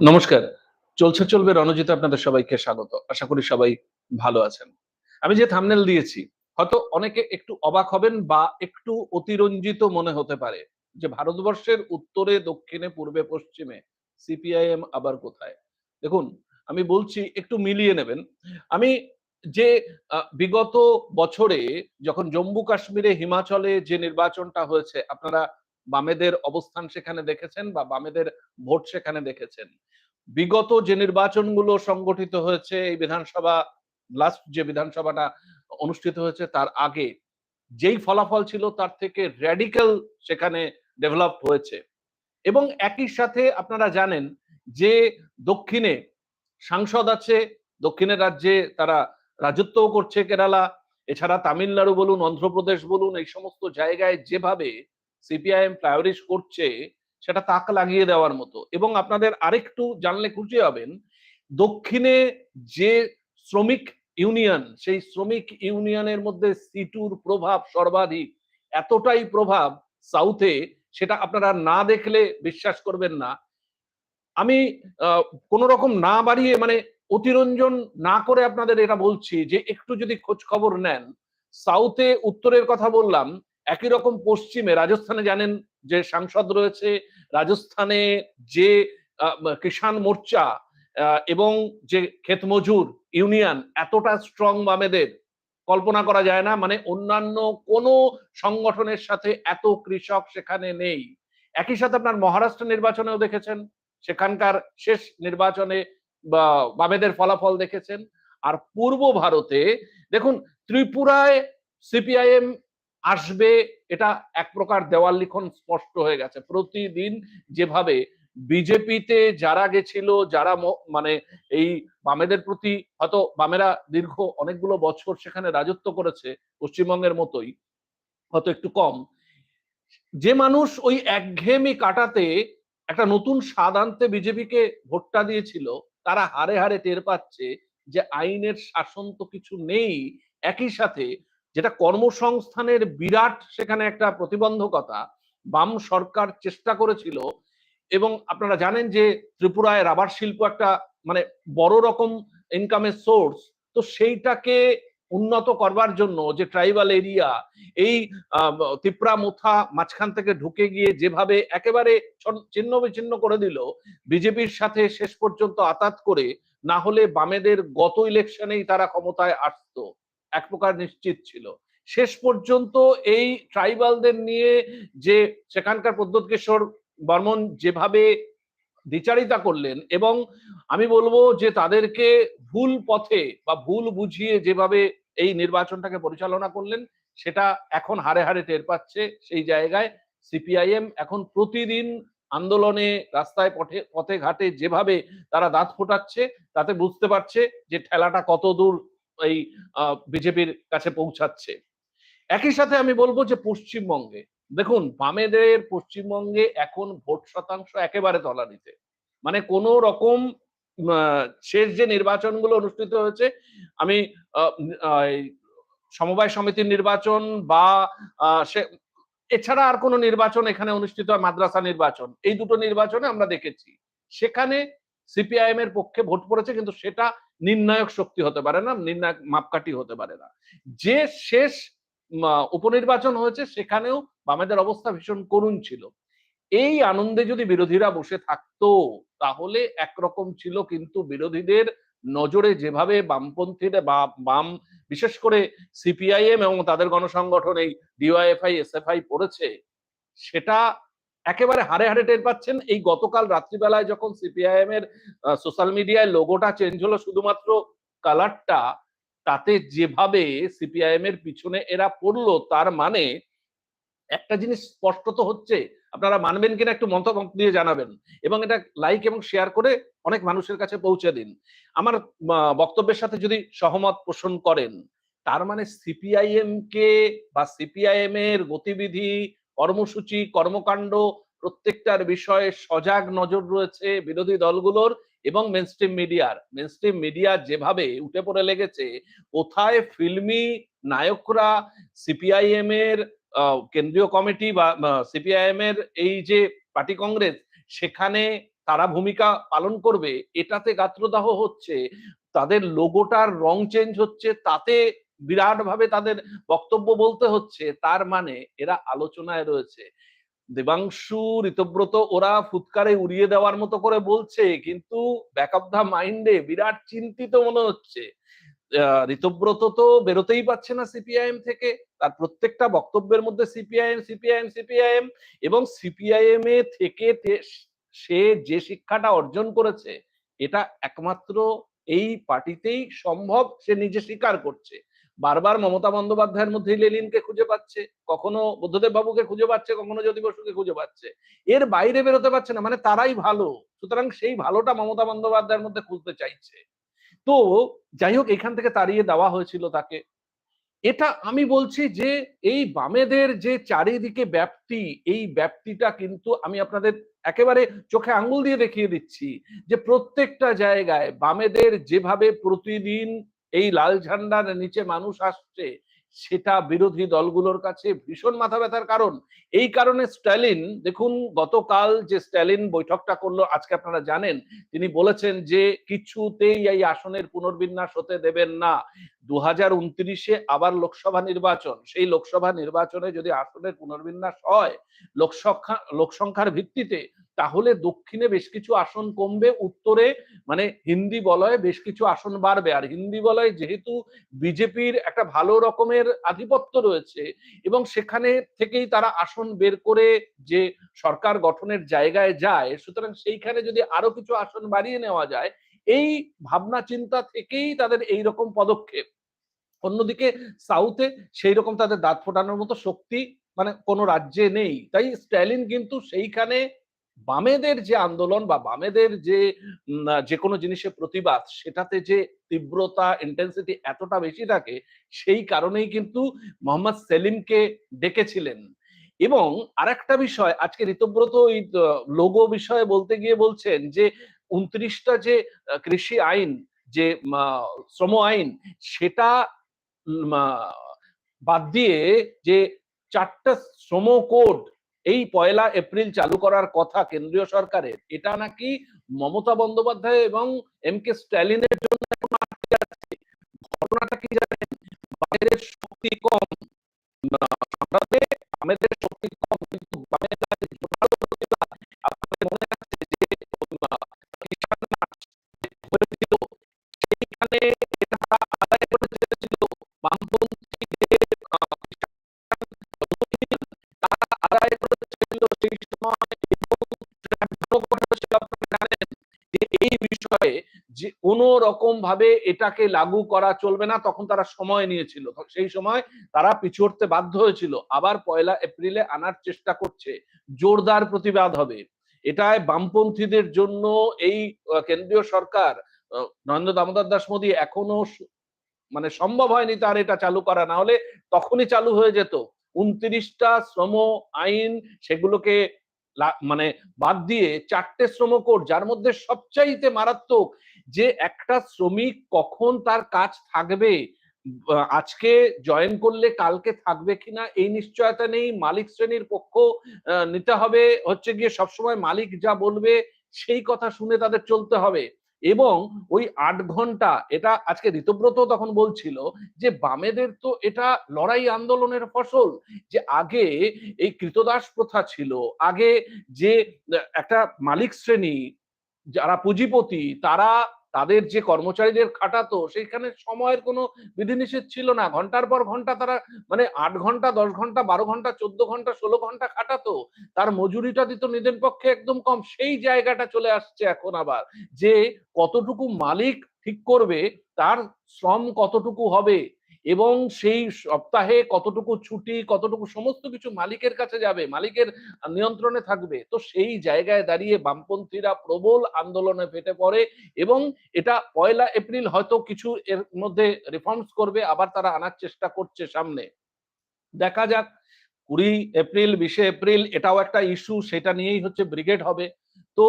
নমস্কার। চলছে চলবে রণজিতে আপনাদের সবাইকে স্বাগত। আশা করি সবাই ভালো আছেন। আমি যে থামনেল দিয়েছি, হয়তো অনেকে একটু অবাক হবেন বা একটু অতিরঞ্জিত মনে হতে পারে যে ভারতবর্ষের উত্তরে, দক্ষিণে, পূর্বে, পশ্চিমে সিপিআইএম আবার কোথায়? দেখুন, আমি বলছি একটু মিলিয়ে নেবেন। আমি যে বিগত বছরে যখন জম্মু কাশ্মীরে হিমাচলে যে নির্বাচনটা হয়েছে, আপনারা বামেদের অবস্থান সেখানে দেখেছেন বা বামেদের ভোট সেখানে দেখেছেন। বিগত যে নির্বাচনগুলো সংগঠিত হয়েছে, এই বিধানসভা লাস্ট যে বিধানসভাটা অনুষ্ঠিত হয়েছে তার আগে, যেই ফলাফল ছিল তার থেকে র্যাডিক্যাল সেখানে ডেভেলপ হয়েছে। এবং একই সাথে আপনারা জানেন যে দক্ষিণে সাংসদ আছে, দক্ষিণের রাজ্যে তারা রাজত্বও করছে কেরালা, এছাড়া তামিলনাড়ু বলুন, অন্ধ্রপ্রদেশ বলুন, এই সমস্ত জায়গায় যেভাবে সিপিআইএম প্রায়োরিশ করছে, সেটা তাক লাগিয়ে দেওয়ার মতো। এবং আপনাদের আরেকটু জানলে খুশি হবেন, দক্ষিণে যে শ্রমিক ইউনিয়ন, সেই শ্রমিক ইউনিয়নের মধ্যে সিটুর প্রভাব সর্বাধিক, এতটাই প্রভাব সাউথে সেটা আপনারা না দেখলে বিশ্বাস করবেন না। আমি কোন রকম না বাড়িয়ে মানে অতিরঞ্জন না করে আপনাদের এটা বলছি যে, একটু যদি খোঁজ খবর নেন সাউথে উত্তরের কথা বললাম একই রকম পশ্চিমে, রাজস্থানে জানেন যে সাংসদ রয়েছে, রাজস্থানে যে কিষাণ মোর্চা এবং যে ক্ষেত মজুর, ইউনিয়ন, এতটা স্ট্রং বামেদের। কল্পনা করা যায় না মানে অন্যান্য কোনো সংগঠনের সাথে এত কৃষক সেখানে নেই। একই সাথে আপনার মহারাষ্ট্র নির্বাচনেও দেখেছেন, সেখানকার শেষ নির্বাচনে বামেদের ফলাফল দেখেছেন। আর পূর্ব ভারতে, দেখুন, ত্রিপুরায় সিপিআইএম আসবে, এটা এক প্রকার দেওয়াল লিখন স্পষ্ট হয়ে গেছে। প্রতিদিন যেভাবে বিজেপিতে যারা গেছিল, যারা মানে এই বামেদের প্রতি হয়তো বামেরা দীর্ঘ অনেকগুলো বছর সেখানে রাজত্ব করেছে, পশ্চিমবঙ্গের মতোই, হয়তো একটু কম, যে মানুষ ওই একঘেয়েমি কাটাতে একটা নতুন স্বাদ আনতে বিজেপিকে ভোটটা দিয়েছিল, তারা হারে হারে টের পাচ্ছে যে আইনের শাসন তো কিছু নেই, একই সাথে যেটা কর্মসংস্থানের বিরাট সেখানে একটা প্রতিবন্ধকতা, বাম সরকার চেষ্টা করেছিল এবং আপনারা জানেন যে ত্রিপুরায় রাবার শিল্প একটা মানে বড় রকম ইনকামের সোর্স তো সেইটাকে উন্নত করবার জন্য যে ট্রাইবাল এরিয়া এই তিপ্রা মুথা মাঝখান থেকে ঢুকে গিয়ে যেভাবে একেবারে ছন- ছিন্ন বিচ্ছিন্ন করে দিল, বিজেপির সাথে শেষ পর্যন্ত আতাত করে, না হলে বামেদের গত ইলেকশনেই তারা ক্ষমতায় আসতো। এক প্রকার নিশ্চিত ছিল। শেষ পর্যন্ত এই ট্রাইবালদের নিয়ে যে সেখানকার প্রদ্যোৎ কিশোর বর্মন যেভাবে দ্বিচারিতা করলেন এবং আমি বলব যে তাদেরকে ভুল পথে বা ভুল বুঝিয়ে যেভাবে এই নির্বাচনটাকে পরিচালনা করলেন, সেটা এখন হারে হারে টের পাচ্ছে সেই জায়গায়। সিপিআইএম এখন প্রতিদিন আন্দোলনে রাস্তায় পথে পথে ঘাটে যেভাবে তারা দাঁত ফোটাচ্ছে, তাতে বুঝতে পারছে যে ঠেলাটা কত দূর এই বিজেপির কাছে পৌঁছাচ্ছে। একই সাথে আমি বলব যে পশ্চিমবঙ্গে, দেখুন, বামেদের পশ্চিমবঙ্গে এখন ভোট শতাংশ একেবারে তলানিতে। মানে কোন রকম শেষ যে নির্বাচনগুলো অনুষ্ঠিত হয়েছে, আমি সমবায় সমিতির নির্বাচন বা এছাড়া আর কোনো নির্বাচন এখানে অনুষ্ঠিত হয়, মাদ্রাসা নির্বাচন, এই দুটো নির্বাচনে আমরা দেখেছি। সেখানে সিপিআইএম এর পক্ষে ভোট পড়েছে, কিন্তু সেটা নির্ণায়ক শক্তি হতে পারে না, নির্ণায়ক মাপকাঠি হতে পারে না। যে শেষ উপনির্বাচন হয়েছে সেখানেও বামেদের অবস্থা ভীষণ করুণ ছিল। এই আনন্দে যদি বিরোধীরা বসে থাকতো, তাহলে একরকম ছিল কিন্তু বিরোধীদের নজরে যেভাবে বামপন্থীরা বা বাম, বিশেষ করে সিপিআইএম এবং তাদের গণসংগঠন এই ডিওয়াইএফআই, এসএফআই পড়েছে, সেটা একেবারে হারে হারে টের পাচ্ছেন। এই গতকাল রাত্রিবেলায় যখন সিপিআইএম এর সোশ্যাল মিডিয়ায় লোগোটা চেঞ্জ হলো শুধুমাত্র কালারটা তাতে যেভাবে সিপিআইএম এর পিছনে এরা পড়ল, তার মানে একটা জিনিস স্পষ্ট তো হচ্ছে, আপনারা মানবেন কিনা একটু মন্তব্য দিয়ে জানাবেন। এবং এটা লাইক এবং শেয়ার করে অনেক মানুষের কাছে পৌঁছে দিন। আমার বক্তব্যের সাথে যদি সহমত পোষণ করেন, তার মানে সিপিআইএম কে বা সিপিআইএম এর গতিবিধি কর্মসূচি, কর্মকাণ্ড, প্রত্যেকটার বিষয়ে সজাগ নজর রয়েছে বিরোধী দলগুলোর এবং মেনস্ট্রিম মিডিয়ার মেনস্ট্রিম মিডিয়া যেভাবে উঠে পড়ে লেগেছে, কোথায় ফিল্মি নায়করা সিপিআইএম এর কেন্দ্রীয় কমিটি বা সিপিআইএম এর এই যে পার্টি কংগ্রেস, সেখানে তারা ভূমিকা পালন করবে, এটাতে গাত্রদাহ হচ্ছে, তাদের লোগোটার রং চেঞ্জ হচ্ছে, তাতে বিরাট ভাবে তাদের বক্তব্য বলতে হচ্ছে, তার মানে এরা আলোচনায় রয়েছে। দেবাংশু, ঋতব্রত, ওরা ফুৎকারে উড়িয়ে দেওয়ার মতো করে বলছে, কিন্তু ব্যাক অফ দা মাইন্ডে বিরাট চিন্তিত মনে হচ্ছে। ঋতব্রত তো বেরোতেই পারছে না সিপিআইএম থেকে, তার প্রত্যেকটা বক্তব্যের মধ্যে সিপিআইএম সিপিআইএম সিপিআইএম এবং সিপিআইএম এ থেকে সে যে শিক্ষাটা অর্জন করেছে, এটা একমাত্র এই পার্টিতেই সম্ভব, সে নিজে স্বীকার করছে। বারবার মমতা বন্দ্যোপাধ্যায়ের মধ্যে লেলিনকে খুঁজে পাচ্ছে, কখনো বুদ্ধদেব বাবুকে খুঁজে পাচ্ছে, কখনো জ্যোতি বসুকে খুঁজে পাচ্ছে। এর বাইরে বেরোতে পারছে না মানে তারাই ভালো, সুতরাং সেই ভালোটা মমতা বন্দ্যোপাধ্যায়ের মধ্যে খুঁজতে চাইছে। তো যাই হোক, এখান থেকে তাড়িয়ে দেওয়া হয়েছিল তাকে। এটা আমি বলছি যে, এই বামেদের যে চারিদিকে ব্যাপ্তি, এই ব্যাপ্তিটা কিন্তু আমি আপনাদের একেবারে চোখে আঙ্গুল দিয়ে দেখিয়ে দিচ্ছি যে প্রত্যেকটা জায়গায় বামেদের যেভাবে প্রতিদিন এই লাল ঝান্ডার নিচে মানুষ আসছে, সেটা বিরোধী দলগুলোর কাছে ভীষণ মাথা ব্যথার কারণ। এই কারণে স্ট্যালিন, দেখুন, গতকাল যে স্ট্যালিন বৈঠকটা করল, আজকে আপনারা জানেন, তিনি বলেছেন যে কিছুতেই এই আসনের পুনর্বিন্যাস হতে দেবেন না। দু হাজার উনত্রিশে আবার লোকসভা নির্বাচন। সেই লোকসভা নির্বাচনে যদি আসনের পুনর্বিন্যাস হয়, লোকসংখ্যা, লোকসংখ্যার ভিত্তিতে, তাহলে দক্ষিণে বেশ কিছু আসন কমবে, উত্তরে মানে হিন্দি বলয়ে বেশ কিছু আসন বাড়বে। আর হিন্দি বলয়ে যেহেতু বিজেপির একটা ভালো রকমের আধিপত্য রয়েছে, এবং সেখানে থেকেই তারা আসন বের করে যে সরকার গঠনের জায়গায় যায়, সুতরাং সেইখানে যদি আরও কিছু আসন বাড়িয়ে নেওয়া যায় এই ভাবনা চিন্তা থেকেই তাদের এই রকম পদক্ষেপ। অন্যদিকে সাউথে সেই রকম তাদের দাঁত ফোটানোর মতো শক্তি মানে কোনো রাজ্যে নেই। তাই স্ট্যালিন কিন্তু সেইখানে বামেদের যে আন্দোলন বা বামেদের যে যে কোনো জিনিসের প্রতিবাদ, সেটাতে যে তীব্রতা ইন্টেন্সিটি এতটা বেশি থাকে, সেই কারণেই কিন্তু মোহাম্মদ সেলিমকে ডেকেছিলেন। এবং আরেকটা বিষয়, আজকে ঋতব্রত ওই লোগো বিষয়ে বলতে গিয়ে বলছেন যে উনত্রিশটা যে কৃষি আইন, যে শ্রম আইন, সেটা বাদ দিয়ে যে, চারটা শ্রম কোড এই পয়লা এপ্রিল চালু করার কথা কেন্দ্রীয় সরকারের, এটা নাকি মমতা বন্দ্যোপাধ্যায় এবং এম কে স্ট্যালিনের জন্য ঘটনাটা কি জানেন? বামেদের শক্তি কম আমাদের শক্তি কম। বিষয়ে যে কোনো রকম ভাবে এটাকে লাগু করা চলবে না, তখন তারা সময় নিয়েছিল। সেই সময় তারা পিছু বাধ্য হয়েছিল। আবার পয়লা এপ্রিলে আনার চেষ্টা করছে। জোরদার প্রতিবাদ হবে। এটায় বামপন্থীদের জন্য এই কেন্দ্রীয় সরকার নরেন্দ্র দামোদর দাস মোদী এখনও মানে সম্ভব হয়নি তার এটা চালু করা। না হলে তখনই চালু হয়ে যেত। উনত্রিশটা শ্রম আইন সেগুলোকে মানে বাদ দিয়ে চারটে শ্রম কোড যার মধ্যে সবচাইতে মারাত্মক যে একটা শ্রমিক কখন তার কাজ থাকবে আজকে জয়েন করলে কালকে থাকবে কিনা, এই নিশ্চয়তা নেই। মালিক শ্রেণির পক্ষ নিতে হবে। হচ্ছে গিয়ে সবসময় মালিক যা বলবে, সেই কথা শুনে তাদের চলতে হবে। এবং ওই আট ঘণ্টা, এটা আজকে ঋতব্রত তখন বলছিল যে বামেদের তো এটা লড়াই আন্দোলনের ফসল। যে আগে এই কৃতদাস প্রথা ছিল, আগে যে একটা মালিক শ্রেণি, যারা পুঁজিপতি, তারা তাদের যে কর্মচারীদের খাটাতো, সেইখানে সময়ের কোনো বিধিনিষেধ ছিল না। ঘণ্টার পর ঘণ্টা তারা মানে আট ঘণ্টা, দশ ঘণ্টা, বারো ঘণ্টা, চোদ্দ ঘণ্টা, ষোলো ঘণ্টা খাটাতো। তার মজুরিটা দিত নিজের পক্ষে একদম কম। সেই জায়গাটা চলে আসছে এখন আবার। যে কতটুকু মালিক ঠিক করবে, তার শ্রম কতটুকু হবে এবং সেই সপ্তাহে কতটুকু ছুটি, কতটুকু সমস্ত কিছু মালিকের কাছে যাবে, মালিকের নিয়ন্ত্রণে থাকবে, তো সেই জায়গায় দাঁড়িয়ে বামপন্থীরা প্রবল আন্দোলনে ফেটে পড়ে এবং এটা পয়লা এপ্রিল হয়তো কিছু এর মধ্যে রিফর্মস করবে, আবার তারা আনার চেষ্টা করছে সামনে। দেখা যাক, কুড়ি এপ্রিল, বিশে এপ্রিল এটাও একটা ইস্যু সেটা নিয়েই হচ্ছে ব্রিগেড হবে। তো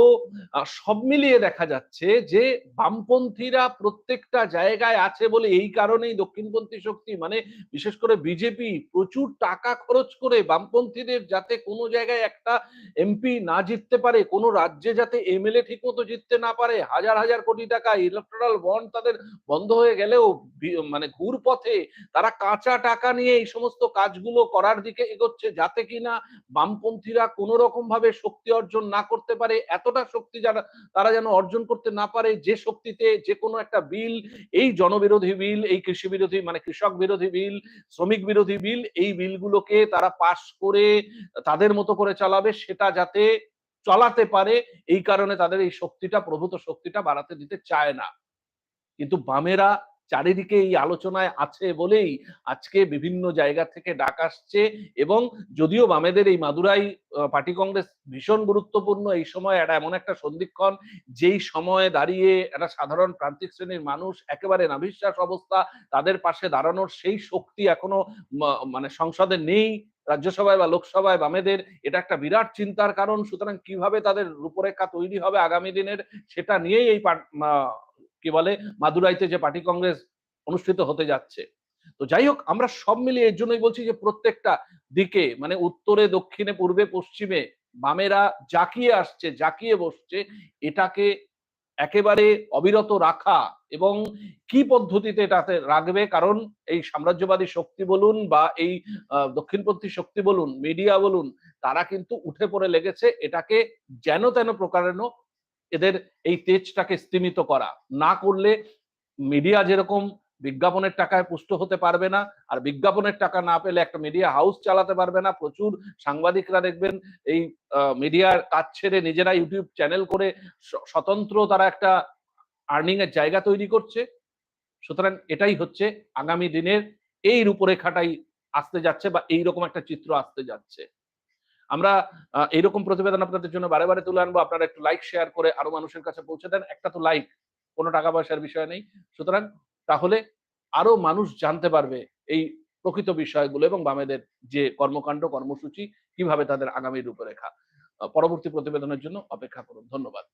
সব মিলিয়ে দেখা যাচ্ছে যে বামপন্থীরা প্রত্যেকটা জায়গায় আছে বলে এই কারণেই দক্ষিণপন্থী শক্তি মানে বিশেষ করে বিজেপি প্রচুর টাকা খরচ করে বামপন্থীদের যাতে কোনো জায়গায় একটা এমপি না জিততে পারে, কোনো রাজ্যে যাতে এমএলএ ঠিক মতো জিততে না পারে, হাজার হাজার কোটি টাকা ইলেকট্রাল বন্ড তাদের বন্ধ হয়ে গেলেও মানে ঘুর পথে তারা কাঁচা টাকা নিয়ে এই সমস্ত কাজগুলো করার দিকে এগোচ্ছে যাতে কিনা বামপন্থীরা কোনো রকম ভাবে শক্তি অর্জন না করতে পারে এতটা শক্তি যারা, তারা যেন অর্জন করতে না পারে, যে শক্তিতে যে কোনো একটা বিল, এই জনবিরোধী বিল, এই কৃষি বিরোধী মানে কৃষক বিরোধী বিল শ্রমিক বিরোধী বিল, এই বিলগুলোকে তারা পাশ করে তাদের মতো করে চালাবে, সেটা যাতে চালাতে পারে, এই কারণে তাদের এই শক্তিটা, প্রভূত শক্তিটা বাড়াতে দিতে চায় না। কিন্তু বামেরা চারিদিকে এই আলোচনায় আছে বলেই আজকে বিভিন্ন জায়গা থেকে ডাক আসছে এবং যদিও বামেদের এই মাদুরাই পার্টি কংগ্রেস ভীষণ গুরুত্বপূর্ণ, এই সময় এটা এমন একটা সন্ধিক্ষণ, যেই সময়ে দাঁড়িয়ে একটা সাধারণ প্রান্তিক শ্রেণির মানুষ, একেবারে নাভিশ্বাস অবস্থা, তাদের পাশে দাঁড়ানোর সেই শক্তি এখনও মানে সংসদে নেই, রাজ্যসভায় বা লোকসভায় বামেদের, এটা একটা বিরাট চিন্তার কারণ, সুতরাং কীভাবে তাদের রূপরেখা তৈরি হবে আগামী দিনের, সেটা নিয়েই এই কি বলে, মাদুরাইতে যে পার্টি কংগ্রেস অনুষ্ঠিত হতে যাচ্ছে। তো যাই হোক, আমরা সব মিলিয়ে এর জন্যই বলছি যে প্রত্যেকটা দিকে মানে উত্তরে, দক্ষিণে, পূর্বে, পশ্চিমে, বামেরা জাকিয়ে আসছে, জাকিয়ে বসছে, এটাকে একেবারে অবিরত রাখা এবং কি পদ্ধতিতে এটাতে রাখবে, কারণ এই সাম্রাজ্যবাদী শক্তি বলুন বা এই দক্ষিণপন্থী শক্তি বলুন, মিডিয়া বলুন, তারা কিন্তু উঠে পড়ে লেগেছে, এটাকে যেন তেন প্রকারেণ এদের এই তেজটাকে স্তিমিত করা। না করলে মিডিয়া যেরকম বিজ্ঞাপনের টাকায় পুষ্ট হতে পারবে না, আর বিজ্ঞাপনের টাকা না পেলে একটা মিডিয়া হাউস চালাতে পারবে না। প্রচুর সাংবাদিকরা দেখবেন এই মিডিয়ার কাজ ছেড়ে নিজেরা ইউটিউব চ্যানেল করে স্বতন্ত্র তারা একটা আর্নিং এর জায়গা তৈরি করছে। সুতরাং এটাই হচ্ছে আগামী দিনের এই রূপরেখাটাই আসতে যাচ্ছে বা এইরকম একটা চিত্র আসতে যাচ্ছে। আমরা আহ, এইরকম প্রতিবেদন আপনাদের জন্য বারে বারে তুলে আনব। আপনারা একটু লাইক শেয়ার করে আরও মানুষের কাছে পৌঁছে দেন। একটা তো লাইক কোনো টাকা পয়সার বিষয় নেই। সুতরাং তাহলে আরও মানুষ জানতে পারবে এই প্রকৃত বিষয়গুলো এবং বামেদের যে কর্মকাণ্ড কর্মসূচি কীভাবে তাদের আগামী রূপরেখা। পরবর্তী প্রতিবেদনের জন্য অপেক্ষা করুন। ধন্যবাদ।